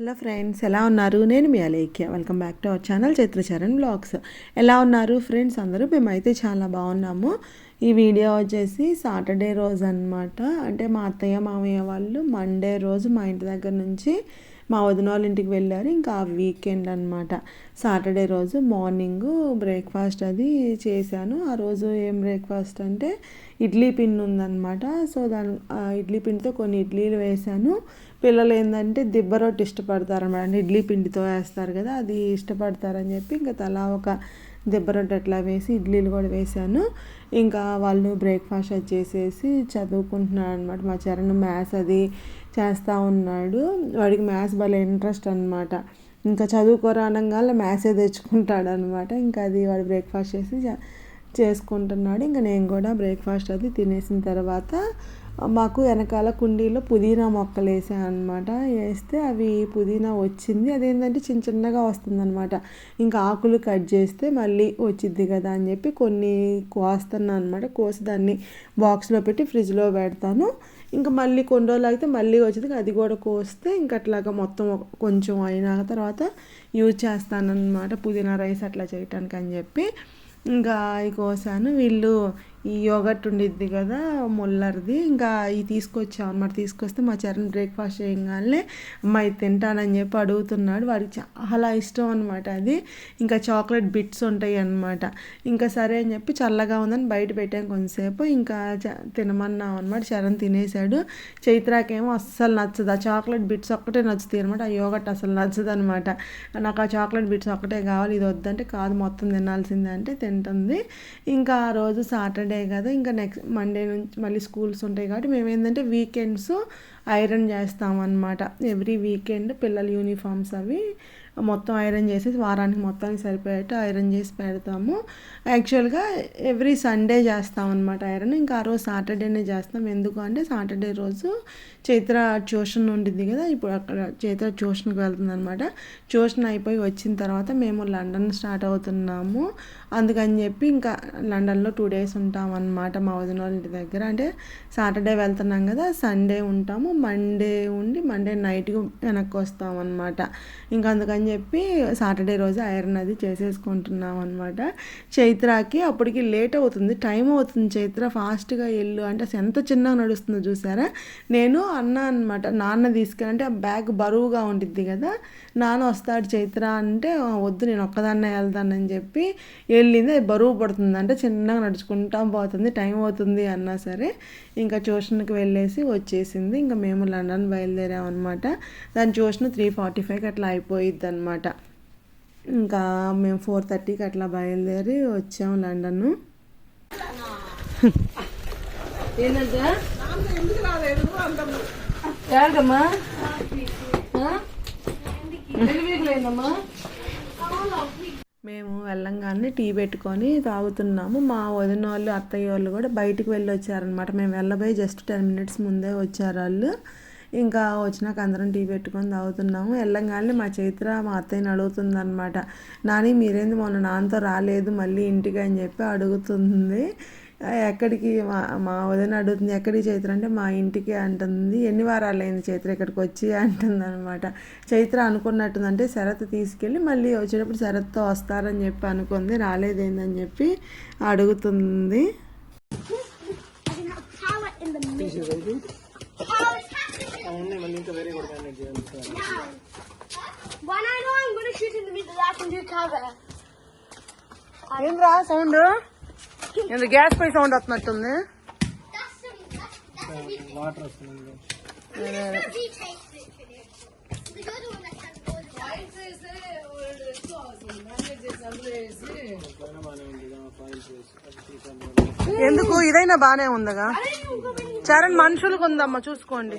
Hello friends ఎలా ఉన్నారు? నేను మీ Alekhya. Welcome back to our channel Chitracharan blogs. ఎలా ఉన్నారు ఫ్రెండ్స్ అందరూ? మేమైతే చాలా బాగున్నాము. ఈ వీడియో వచ్చేసి సాటర్డే రోజు అనమాట అంటే మా అత్తయ్య మామయ్య వాళ్ళు మండే రోజు మా ఇంటి దగ్గర నుంచి మా వదిన వాళ్ళ ఇంటికి వెళ్ళారు. ఇంకా ఆ వీకెండ్ అనమాట సాటర్డే రోజు మార్నింగ్ బ్రేక్ఫాస్ట్ అది చేశాను. ఆ రోజు ఏం బ్రేక్ఫాస్ట్ అంటే ఇడ్లీ పిండి ఉందన్నమాట. సో దాని ఆ ఇడ్లీ పిండితో కొన్ని ఇడ్లీలు వేశాను. పిల్లలు ఏంటంటే దిబ్బ రొట్టె ఇష్టపడతారు అనమాట. ఇడ్లీ పిండితో వేస్తారు కదా అది ఇష్టపడతారని చెప్పి ఇంకా తలా ఒక దిబ్బ రొట్టె అట్లా వేసి ఇడ్లీలు కూడా వేశాను. ఇంకా వాళ్ళు బ్రేక్ఫాస్ట్ అది చేసేసి చదువుకుంటున్నాడు అనమాట. మా చరణ్ మ్యాథ్స్ అది చేస్తూ ఉన్నాడు. వాడికి మ్యాథ్స్ భలే ఇంట్రెస్ట్ అనమాట. ఇంకా చదువుకోరా అనగానే మ్యాథ్సే తెచ్చుకుంటాడు అనమాట ఇంకా అది వాడు బ్రేక్ఫాస్ట్ చేసి చేసుకుంటున్నాడు. ఇంకా నేను కూడా బ్రేక్ఫాస్ట్ అది తినేసిన తర్వాత మాకు వెనకాల కుండీలో పుదీనా మొక్కలు వేసాను అనమాట వేస్తే అవి పుదీనా వచ్చింది. అదేంటంటే చిన్న చిన్నగా వస్తుందన్నమాట. ఇంకా ఆకులు కట్ చేస్తే మళ్ళీ వచ్చింది కదా అని చెప్పి కొన్ని కోస్తున్నాను అనమాట కోసి దాన్ని బాక్స్లో పెట్టి ఫ్రిడ్జ్లో పెడతాను. ఇంకా మళ్ళీ కొన్ని రోజులు అయితే మళ్ళీ వచ్చింది. అది కూడా కోస్తే ఇంకా అట్లాగా మొత్తం కొంచెం అయిన తర్వాత యూజ్ చేస్తానన్నమాట. పుదీనా రైస్ అట్లా చేయటానికి అని చెప్పి. ఇంకా అవి కోసాను. వీళ్ళు ఈ యోగట్ ఉండిద్ది కదా ముల్లర్ది. ఇంకా ఇది తీసుకొచ్చాం అనమాట తీసుకొస్తే మా చరణ్ బ్రేక్ఫాస్ట్ చేయగానే అమ్మాయి తింటానని చెప్పి అడుగుతున్నాడు. వాడికి చాలా ఇష్టం అనమాట అది. ఇంకా చాక్లెట్ బిట్స్ ఉంటాయి అనమాట ఇంకా సరే అని చెప్పి చల్లగా ఉందని బయట పెట్టాం కొంతసేపు. ఇంకా తినమన్నాం అనమాట చరణ్ తినేసాడు చైత్రాకేమో అస్సలు నచ్చదు. ఆ చాక్లెట్ బిట్స్ ఒక్కటే నచ్చుతాయి అనమాట ఆ యోగట్ అసలు నచ్చదు అనమాట నాకు ఆ చాక్లెట్ బిట్స్ ఒక్కటే కావాలి. ఇది వద్దంటే కాదు. మొత్తం తినాల్సిందే అంటే తింటుంది. ఇంకా ఆ రోజు సాటర్డే సండే కదా ఇంకా నెక్స్ట్ మండే నుంచి మళ్ళీ స్కూల్స్ ఉంటాయి కాబట్టి మేము ఏంటంటే వీకెండ్స్ ఐరన్ చేస్తామన్నమాట. ఎవ్రీ వీకెండ్ పిల్లల యూనిఫామ్స్ అవి మొత్తం ఐరన్ చేసేసి వారానికి మొత్తానికి సరిపోయేట్టు ఐరన్ చేసి పెడతాము. యాక్చువల్గా ఎవ్రీ సండే చేస్తాం అనమాట ఐరన్. ఇంకా ఆ రోజు సాటర్డేనే చేస్తాం. ఎందుకు అంటే సాటర్డే రోజు చైత్ర ట్యూషన్ ఉండింది కదా ఇప్పుడు అక్కడ చైత్ర ట్యూషన్కి వెళ్తుంది అనమాట ట్యూషన్ అయిపోయి వచ్చిన తర్వాత మేము లండన్ స్టార్ట్ అవుతున్నాము. అందుకని చెప్పి ఇంకా లండన్లో టూ డేస్ ఉంటాం అనమాట మా వదిన వాళ్ళ ఇంటి దగ్గర. అంటే సాటర్డే వెళ్తున్నాం కదా సండే ఉంటాము. మండే ఉండి మండే నైట్కి వెనక్కి వస్తాం అనమాట ఇంకా అందుకని అని చెప్పి సాటర్డే రోజు ఐరన్ అది చేసేసుకుంటున్నాం అనమాట చైత్రకి అప్పటికి లేట్ అవుతుంది టైం అవుతుంది చైత్ర ఫాస్ట్గా వెళ్ళు. అంటే అసలు ఎంత చిన్నగా నడుస్తుందో చూసారా? నేను అన్న అనమాట నాన్న తీసుకెళ్ళి అంటే ఆ బ్యాగ్ బరువుగా ఉంటుంది కదా నాన్న వస్తాడు చైత్ర అంటే వద్దు నేను ఒక్కదాన్నే వెళ్తానని చెప్పి వెళ్ళింది. అది బరువు పడుతుంది అంటే చిన్నగా నడుచుకుంటా పోతుంది టైం అవుతుంది అన్నా సరే. ఇంకా ట్యూషన్కి వెళ్ళేసి వచ్చేసింది. ఇంకా మేము లండన్ బయలుదేరాం అనమాట దాని ట్యూషన్ త్రీ ఫార్టీ ఫైవ్కి అట్లా అయిపోయిద్ది అనమాట ఇంకా మేము ఫోర్ థర్టీకి అట్లా బయలుదేరి వచ్చాము లండన్ ఏంటమ్మా మేము వెళ్ళంగానే టీ పెట్టుకొని తాగుతున్నాము. మా వదిన వాళ్ళు అత్తయ్య వాళ్ళు కూడా బయటికి వెళ్ళి వచ్చారనమాట మేము వెళ్ళబోయి జస్ట్ టెన్ మినిట్స్ ముందే వచ్చారు వాళ్ళు. ఇంకా వచ్చినాక అందరం టీ పెట్టుకొని తాగుతున్నాము. వెళ్ళంగానే మా చైత్ర మా అత్తయ్యని అడుగుతుందనమాట నాని మీరేంది మొన్న నాన్నతో రాలేదు మళ్ళీ ఇంటికి అని చెప్పి అడుగుతుంది. ఎక్కడికి? మా మా వదిన అడుగుతుంది. ఎక్కడికి చైత్ర? అంటే మా ఇంటికి అంటుంది. ఎన్ని వారాలు అయింది చైత్ర ఇక్కడికి వచ్చి? అంటుంది అనమాట చైత్ర అనుకున్నట్టుందంటే శరత్ తీసుకెళ్ళి మళ్ళీ వచ్చేటప్పుడు శరత్తో వస్తారని చెప్పి అనుకుంది. రాలేదేందని చెప్పి అడుగుతుంది. సౌండ్ ఇంత గ్యాస్ పై సౌండ్ వస్తున్నట్టుంది? వాటర్ ఎందుకు? ఇదైనా బానే ఉందగా. చరణ్ మనుషులకు ఉందమ్మా చూసుకోండి.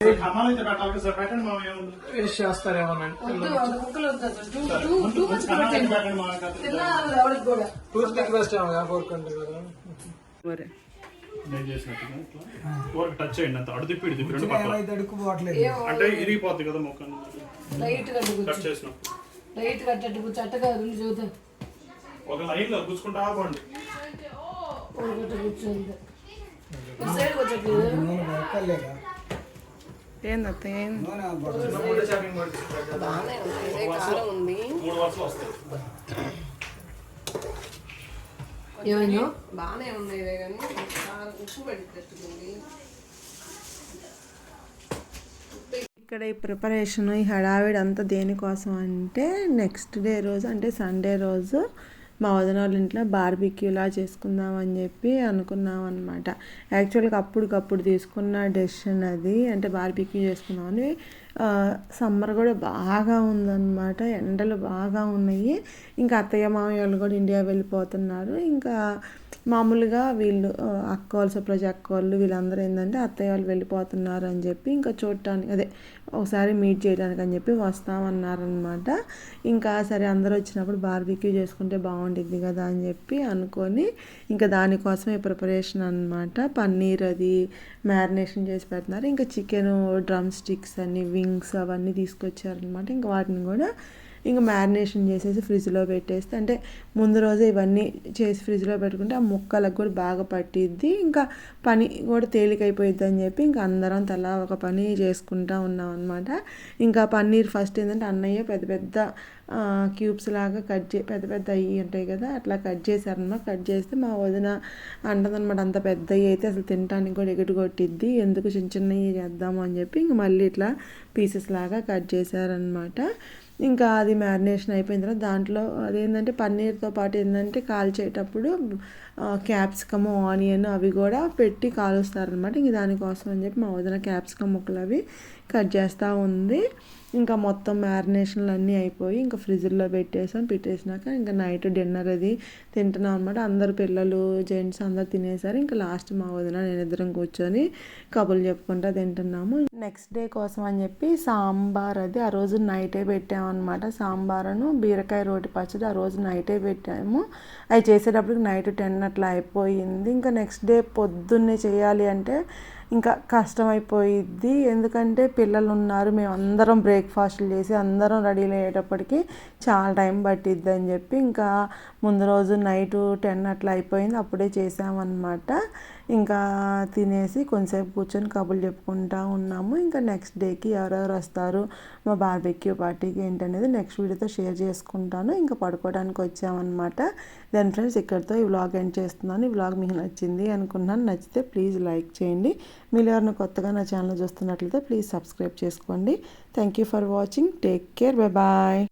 ఖమ్మాలు అయితే పెట్టాలి సార్? పెట్టండి మా వేస్ట్ టూత్ పిక్ కదా మరి. నేను చేసినట్టుగా ఇట్లా. కూరకు టచ్ చేయండి అంత. అడు తిప్పి తిప్పి రెండు పక్కల. అంటే ఇరిగిపోద్ది కదా మొక్క లైట్ కట్ చేసినప్పుడు. లైట్ కట్టట్టు కూర్చో. అట్టగా రెండు చూద్దాం ఒక లైన్లో కూర్చోండి సైడ్ వచ్చట్లేదు. బాగానే ఉంది ఇదే కానీ ఉప్పు పెట్టుకుంది ఇక్కడ ఈ ప్రిపరేషన్ ఈ హడావిడి అంతా దేనికోసం అంటే నెక్స్ట్ డే రోజు అంటే సండే రోజు మా వదిన వాళ్ళ ఇంట్లో బార్బిక్యూలా చేసుకుందాం అని చెప్పి అనుకున్నాం అనమాట యాక్చువల్గా అప్పటికప్పుడు తీసుకున్న డెసిషన్ అది అంటే బార్బిక్యూ చేసుకుందామని సమ్మర్ కూడా బాగా ఉందన్నమాట. ఎండలు బాగా ఉన్నాయి. ఇంకా అత్తయ్య మామయ్య వాళ్ళు కూడా ఇండియా వెళ్ళిపోతున్నారు. ఇంకా మామూలుగా వీళ్ళు అక్క వాళ్ళు సుప్రజ అక్క వాళ్ళు వీళ్ళందరూ ఏంటంటే అత్తయ్య వాళ్ళు వెళ్ళిపోతున్నారు అని చెప్పి ఇంకా చూడటానికి అదే ఒకసారి మీట్ చేయడానికి అని చెప్పి వస్తామన్నారనమాట ఇంకా సరే అందరూ వచ్చినప్పుడు బార్బిక్యూ చేసుకుంటే బాగుంటుంది కదా అని చెప్పి అనుకొని ఇంకా దానికోసమే ప్రిపరేషన్ అనమాట పన్నీర్ అది మ్యారినేషన్ చేసి పెడుతున్నారు. ఇంకా చికెన్ డ్రమ్ స్టిక్స్ అని వింగ్స్ అవన్నీ తీసుకొచ్చారనమాట ఇంకా వాటిని కూడా ఇంకా మ్యారినేషన్ చేసేసి ఫ్రిడ్జ్లో పెట్టేస్తే అంటే ముందు రోజే ఇవన్నీ చేసి ఫ్రిడ్జ్లో పెట్టుకుంటే ఆ ముక్కలకు కూడా బాగా పట్టిద్ది. ఇంకా పని కూడా తేలికైపోయిద్ది అని చెప్పి ఇంకా అందరం తలా ఒక పని చేసుకుంటా ఉన్నాం అనమాట ఇంకా పన్నీర్ ఫస్ట్ ఏంటంటే అన్నయ్య పెద్ద పెద్ద క్యూబ్స్ లాగా కట్ చే పెద్ద పెద్ద అయ్యి ఉంటాయి కదా అట్లా కట్ చేశారనమాట కట్ చేస్తే మా వదిన అంటదనమాట అంత పెద్దవి అయితే అసలు తినడానికి కూడా ఎగుటు కొట్టిద్ది. ఎందుకు చిన్న చిన్నవి చేద్దాము అని చెప్పి ఇంక మళ్ళీ ఇట్లా పీసెస్ లాగా కట్ చేశారనమాట ఇంకా అది మ్యారినేషన్ అయిపోయిన తర్వాత దాంట్లో అదేంటంటే పన్నీర్తో పాటు ఏంటంటే కాల్చేటప్పుడు క్యాప్సికమ్ ఆనియన్ అవి కూడా పెట్టి కాలుస్తారనమాట ఇంక దానికోసం అని చెప్పి మా వదిన క్యాప్సికమ్ ముక్కలు అవి కట్ చేస్తూ ఉంది. ఇంకా మొత్తం మ్యారినేషన్లు అన్నీ అయిపోయి ఇంకా ఫ్రిడ్జ్లో పెట్టేసాం పెట్టేసినాక ఇంకా నైట్ డిన్నర్ అది తింటున్నాం అనమాట అందరు పిల్లలు జెంట్స్ అందరు తినేసారు. ఇంకా లాస్ట్ మా వదిన నేను ఇద్దరం కూర్చొని కబుర్లు చెప్పుకుంటా తింటున్నాము. నెక్స్ట్ డే కోసం అని చెప్పి సాంబార్ అది ఆ రోజు నైటే పెట్టామన్నమాట సాంబారును బీరకాయ రోటి పచ్చడి ఆ రోజు నైటే పెట్టాము. అవి చేసేటప్పటికి నైట్ టెన్ అట్లా అయిపోయింది. ఇంకా నెక్స్ట్ డే పొద్దున్నే చేయాలి అంటే ఇంకా కష్టమైపోయిద్ది. ఎందుకంటే పిల్లలు ఉన్నారు మేము అందరం బ్రేక్ఫాస్ట్లు చేసి అందరం రెడీ అయ్యేటప్పటికి చాలా టైం పట్టిద్ది అని చెప్పి ఇంకా ముందు రోజు నైట్ టెన్ అట్లా అయిపోయింది అప్పుడే చేసామన్నమాట ఇంకా తినేసి కొంచెంసేపు కూర్చొని కబుర్లు చెప్పుకుంటా ఉన్నాము. ఇంకా నెక్స్ట్ డేకి ఎవరెవరు వస్తారు మా బార్బెక్యూ పార్టీకి ఏంటనేది నెక్స్ట్ వీడియోతో షేర్ చేసుకుంటాను. ఇంకా పడుకోవడానికి వచ్చామన్నమాట. దెన్ ఫ్రెండ్స్ ఇక్కడితో ఈ వ్లాగ్ ఎండ్ చేస్తున్నాను. ఈ వ్లాగ్ మీకు నచ్చింది అనుకున్నాను నచ్చితే ప్లీజ్ లైక్ చేయండి. మీరు ఎవరైనా కొత్తగా నా ఛానల్ చూస్తున్నట్లయితే ప్లీజ్ సబ్స్క్రైబ్ చేసుకోండి. Thank you for watching take care bye bye